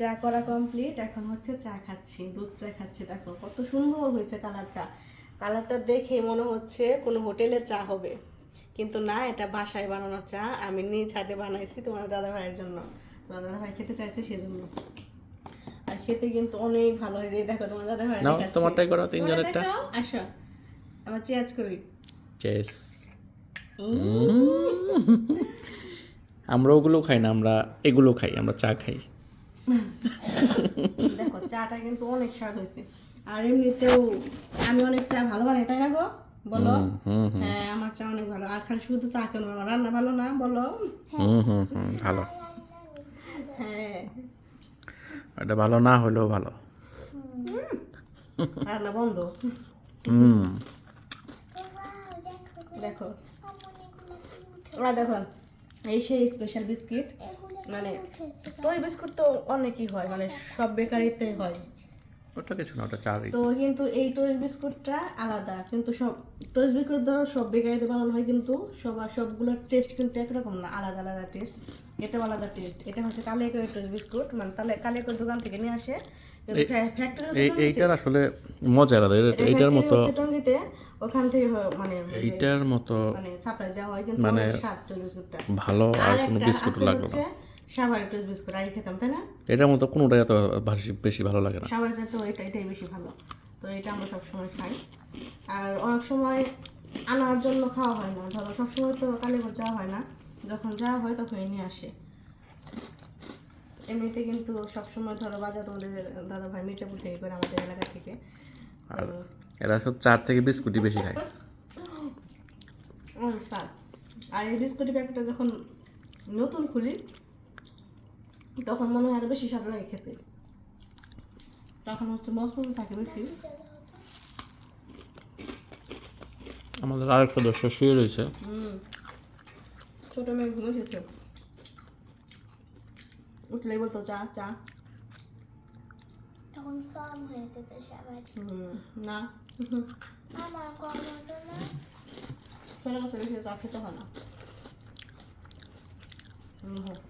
চা করা কমপ্লিট এখন হচ্ছে চা খাচ্ছি দুধ চা খাচ্ছি। দেখো কত সুন্দর হয়েছে কালারটা কালারটা দেখে মনে হচ্ছে কোনো হোটেলের চা হবে। কিন্তু না এটা বাসায় বানানো চা। আমি নিজ হাতে বানাইছি তোমার দাদা ভাইয়ের জন্য। তোমার দাদা ভাই খেতে চাইছে সেজন্য। আর খেতে কিন্তু অনেক ভালো হয়েছে। এই দেখো তোমার দাদা ভাই নাও। তোমারটাই করো তিনজনেরটা আসো। আবার চেয়াজ করি। চেস আমরা ওগুলো খাই না আমরা এগুলো খাই আমরা চা খাই। দেখো চাটা কিন্তু অনেক স্বাদ হয়েছে। আর এমনিতেও আমি অনেক চা ভালো বানাই তাই না গো? বলো? হ্যাঁ আমার চা অনেক ভালো। আর খালি শুধু চা কেন? আমার রান্না ভালো না বলো? ভালো। হ্যাঁ। এটা ভালো না হলেও ভালো। রান্না বন্ধ। হুম। দেখো। আর দেখো এই সেই স্পেশাল বিস্কিট মানে ওই বিস্কুট তো অনেকই হয় মানে সব বেকারিতে হয়। ওটা কিছু না ওটা চারই। তো কিন্তু এই টোস্ট বিস্কুটটা আলাদা কিন্তু সব টোস্ট বিস্কুট ধরো সব বেকারিতে বানানো হয় কিন্তু সবার সবগুলোর টেস্ট কিন্তু একরকম না আলাদা আলাদা টেস্ট এটাও আলাদা টেস্ট এটা হচ্ছে কালিয়াকড়ি টোস্ট বিস্কুট মানে তাহলে কালিয়াকড়ি দোকান থেকে নিয়ে আসে। এইটার আসলে মজা আলাদা এইটার মতো টঙ্গিতে ওখান থেকে মানে এইটার মতো মানে সাপ্লাই দেওয়া হয় কিন্তু মানে ভালো আর কোনো বিস্কুট লাগল না। সাভারের টোস্ট বিস্কুট আগে খেতাম তাই না? এটার মতো কোনোটাই এত বেশি ভালো লাগে না। সবার তো এটা এটাই বেশি ভালো। তো এটা আমরা সবসময় খাই। আর অনেক সময় আনার জন্য খাওয়া হয় না। ধরো সবসময় তো কালীঘর যাওয়া হয় না। যখন যাওয়া হয় তখনই নিয়ে আসে। এমনিতে কিন্তু সবসময় ধরো বাজার তোমাদের দাদা ভাই মির্জাপুর থেকে করে আমাদের এলাকা থেকে। আর এরা সব চার থেকে বিস্কুটই বেশি খায়। আর এই বিস্কুটের প্যাকেটটা যখন নতুন খুলি তখন মনে হয় আরও বেশি স্বাদ লাগে খেতে। তখন হচ্ছে মশলা থাকে বেশি। আমাদের আরেক সদস্য শুয়ে রয়েছে। হুম। ছোট মেয়ে ঘুম এসেছে। উঠলেই বলতো চা চা। তখন কম হয়ে যেত না। আমার কম হতো না। কাছে বেশি চা খেতে হয় না। হুম।